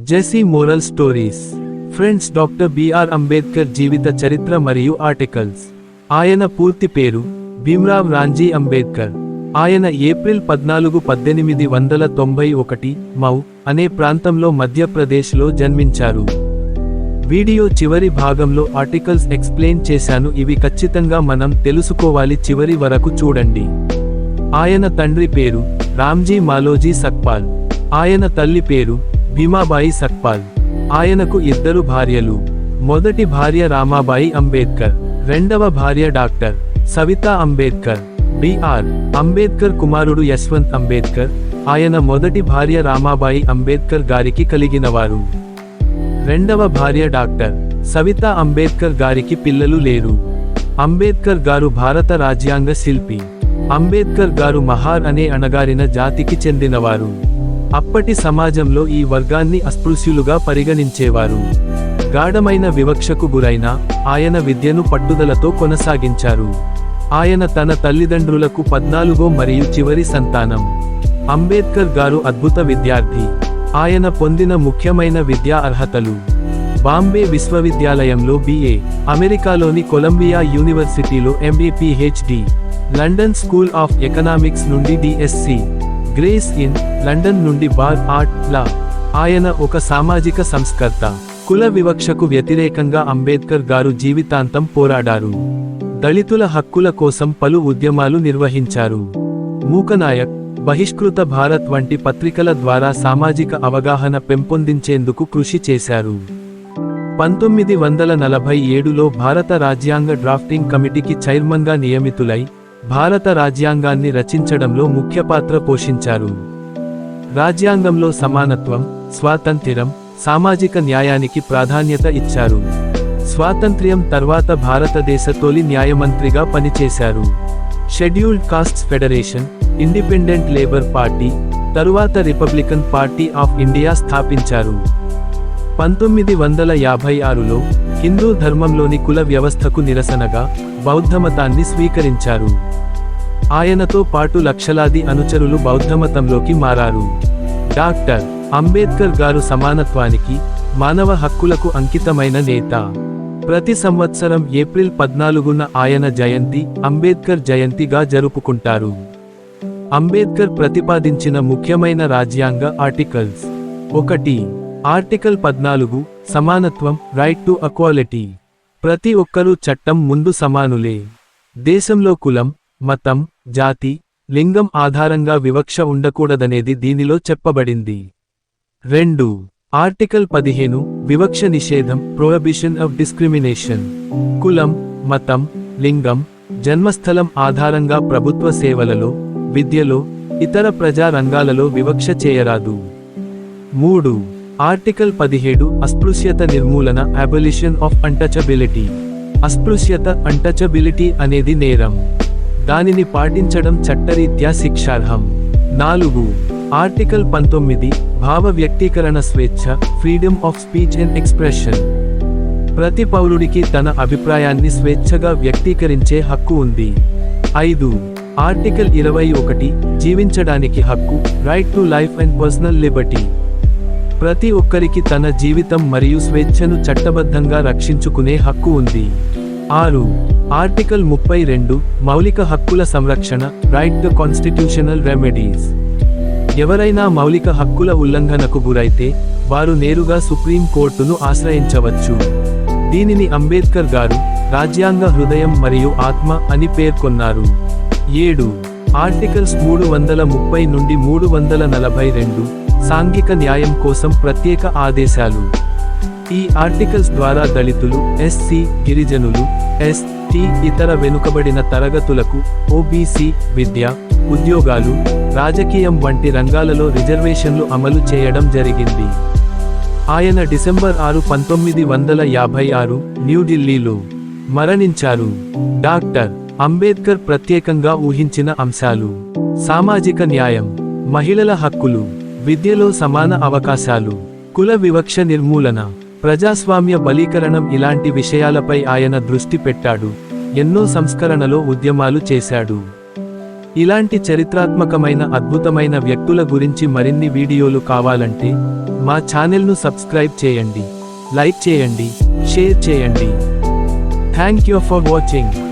JC moral stories friends doctor BR Ambedkar జీవిత చరిత్ర మరియు articles ఆయన పూర్తి పేరు భీమ్రావ్ రాంజీ అంబేద్కర్. ఆయన ఏప్రిల్ పద్నాలుగు పద్దెనిమిది వందల తొంభై ఒకటి మౌ అనే ప్రాంతంలో మధ్యప్రదేశ్లో జన్మించారు. వీడియో చివరి భాగంలో ఆర్టికల్స్ ఎక్స్ప్లెయిన్ చేశాను ఇవి ఖచ్చితంగా మనం తెలుసుకోవాలి చివరి వరకు చూడండి. ఆయన తండ్రి పేరు రామ్జీ మాలోజీ సక్పాల్. ఆయన తల్లి పేరు భీమాబాయి సక్పాల్. ఆయనకు ఇద్దరు భార్యలు. మొదటి భార్య రామాబాయి అంబేద్కర్. రెండవ భార్య డాక్టర్. సవితా అంబేద్కర్. బిఆర్. అంబేద్కర్ కుమారుడు యశ్వంత్ అంబేద్కర్. ఆయన మొదటి భార్య రామాబాయి అంబేద్కర్ గారికి కలిగినవారు. రెండవ భార్య డాక్టర్. సవితా అంబేద్కర్ గారికి పిల్లలు లేరు. అంబేద్కర్ గారు భారత రాజ్యాంగ శిల్పి. అంబేద్కర్ గారు మహార్ అనే అణగారిన జాతికి చెందినవారు. అప్పటి సమాజంలో ఈ వర్గాన్ని అస్పృశ్యులుగా పరిగణించేవారు. గాఢమైన వివక్షకు గురైన ఆయన విద్యను పట్టుదలతో కొనసాగించారు. ఆయన తన తల్లిదండ్రులకు పద్నాలుగో మరియు చివరి సంతానం. అంబేద్కర్ గారు అద్భుత విద్యార్థి. ఆయన పొందిన ముఖ్యమైన విద్యా అర్హతలు. బాంబే విశ్వవిద్యాలయంలో బిఏ అమెరికాలోని కొలంబియా యూనివర్సిటీలో MA PhD London School of Economics నుండి డిఎస్సి గ్రేస్ ఇన్ లండన్ నుండి బార్ ఆర్ట్ లా. ఆయన ఒక సామాజిక సంస్కర్త. కుల వివక్షకు వ్యతిరేకంగా అంబేద్కర్ గారు జీవితాంతం పోరాడారు. దళితుల హక్కుల కోసం పలు ఉద్యమాలు నిర్వహించారు. మూకనాయక్ బహిష్కృత భారత్ వంటి పత్రికల ద్వారా సామాజిక అవగాహన పెంపొందించేందుకు కృషి చేశారు. పంతొమ్మిది వందల నలభై ఏడులో భారత రాజ్యాంగ డ్రాఫ్టింగ్ కమిటీకి చైర్మన్గా నియమితులై భారత రాజ్యాంగాన్ని రచించడంలో ముఖ్య పాత్ర పోషించారు. రాజ్యాంగంలో సమానత్వం స్వాతంత్ర్యం సామాజిక న్యాయానికి ప్రాధాన్యత ఇచ్చారు. స్వాతంత్ర్యం తర్వాత భారతదేశ తొలి న్యాయమంత్రిగా పనిచేశారు. Scheduled Castes Federation Independent Labour Party తరువాత రిపబ్లికన్ పార్టీ ఆఫ్ ఇండియా స్థాపించారు. పంతొమ్మిది వందల యాభై ఆరులో హిందూ ధర్మంలోని కుల వ్యవస్థకు నిరసనగా బౌద్ధమతాన్ని స్వీకరించారు. ఆయనతో పాటు లక్షలాది అనుచరులు బౌద్ధమతంలోకి మారారు. డాక్టర్ అంబేద్కర్ గారు సమానత్వానికి మానవ హక్కులకు అంకితమైన నేత. ప్రతి సంవత్సరం ఏప్రిల్ పద్నాలుగున ఆయన జయంతి అంబేద్కర్ జయంతిగా జరుపుకుంటారు. అంబేద్కర్ ప్రతిపాదించిన ముఖ్యమైన రాజ్యాంగ ఆర్టికల్స్. ఒకటి ఆర్టికల్ పద్నాలుగు సమానత్వం రైట్ టు అక్వాలిటీ ప్రతి ఒక్కరూ చట్టం ముందు సమానులే. దేశంలో కులం మతం జాతి లింగం ఆధారంగా వివక్ష ఉండకూడదనేది దీనిలో చెప్పబడింది. రెండు. ఆర్టికల్ పదిహేను వివక్ష నిషేధం ప్రొహబిషన్ ఆఫ్ డిస్క్రిమినేషన్ కులం మతం లింగం జన్మస్థలం ఆధారంగా ప్రభుత్వ సేవలలో విద్యలో ఇతర ప్రజా రంగాలలో వివక్ష చేయరాదు. మూడు. ఆర్టికల్ పదిహేడు అస్పృశ్యత నిర్మూలన అబలిషన్ ఆఫ్ అంటచబిలిటీ అస్పృశ్యత అంటచబిలిటీ అనేది నేరం. దానిని పాటించడం చట్టరీత్యా శిక్షార్హం. నాలుగు ఆర్టికల్ పంతొమ్మిది భావ వ్యక్తీకరణ స్వేచ్ఛ freedom of speech and expression ప్రతి పౌరుడికి తన అభిప్రాయాన్ని స్వేచ్ఛగా వ్యక్తీకరించే హక్కు ఉంది. ఐదు ఆర్టికల్ ఇరవై ఒకటి జీవించడానికి హక్కు right to life and personal liberty ప్రతి ఒక్కరికి తన జీవితం మరియు స్వేచ్ఛను చట్టబద్ధంగా రక్షించుకునే హక్కు ఉంది. ఆరు. ఆర్టికల్ ముప్పై రెండు మౌలిక హక్కుల సంరక్షణ రైట్ ద కాన్స్టిట్యూషనల్ రెమెడీస్ ఎవరైనా మౌలిక హక్కుల ఉల్లంఘనకు గురైతే వారు నేరుగా సుప్రీం కోర్టును ఆశ్రయించవచ్చు. దీనిని అంబేద్కర్ గారు రాజ్యాంగ హృదయం మరియు ఆత్మ అని పేర్కొన్నారు. ఏడు. ఆర్టికల్స్ మూడు వందల ముప్పై నుండి మూడు వందల నలభై రెండు సాంఘిక న్యాయం కోసం ప్రత్యేక ఆదేశాలు. ఈ ఆర్టికల్స్ ద్వారా దళితులు ఎస్సీ గిరిజనులు ఎస్టీ ఇతర వెనుకబడిన తరగతులకు ఓబీసీ విద్య ఉద్యోగాలు రాజకీయం వంటి రంగాలలో రిజర్వేషన్లు అమలు చేయడం జరిగింది. ఆయన డిసెంబర్ ఆరు పంతొమ్మిది వందల యాభై ఆరు న్యూఢిల్లీలో మరణించారు. డాక్టర్ అంబేద్కర్ ప్రత్యేకంగా ఊహించిన అంశాలు. సామాజిక న్యాయం మహిళల హక్కులు. విద్యలో సమాన అవకాశాలు. కుల వివక్ష నిర్మూలన. ప్రజాస్వామ్య బలీకరణం ఇలాంటి విషయాలపై ఆయన దృష్టి పెట్టాడు. ఎన్నో సంస్కరణలో ఉద్యమాలు చేశాడు. ఇలాంటి చరిత్రాత్మకమైన అద్భుతమైన వ్యక్తుల గురించి మరిన్ని వీడియోలు కావాలంటే మా ఛానల్ను సబ్స్క్రైబ్ చేయండి. లైక్ చేయండి. షేర్ చేయండి. Thank you for watching.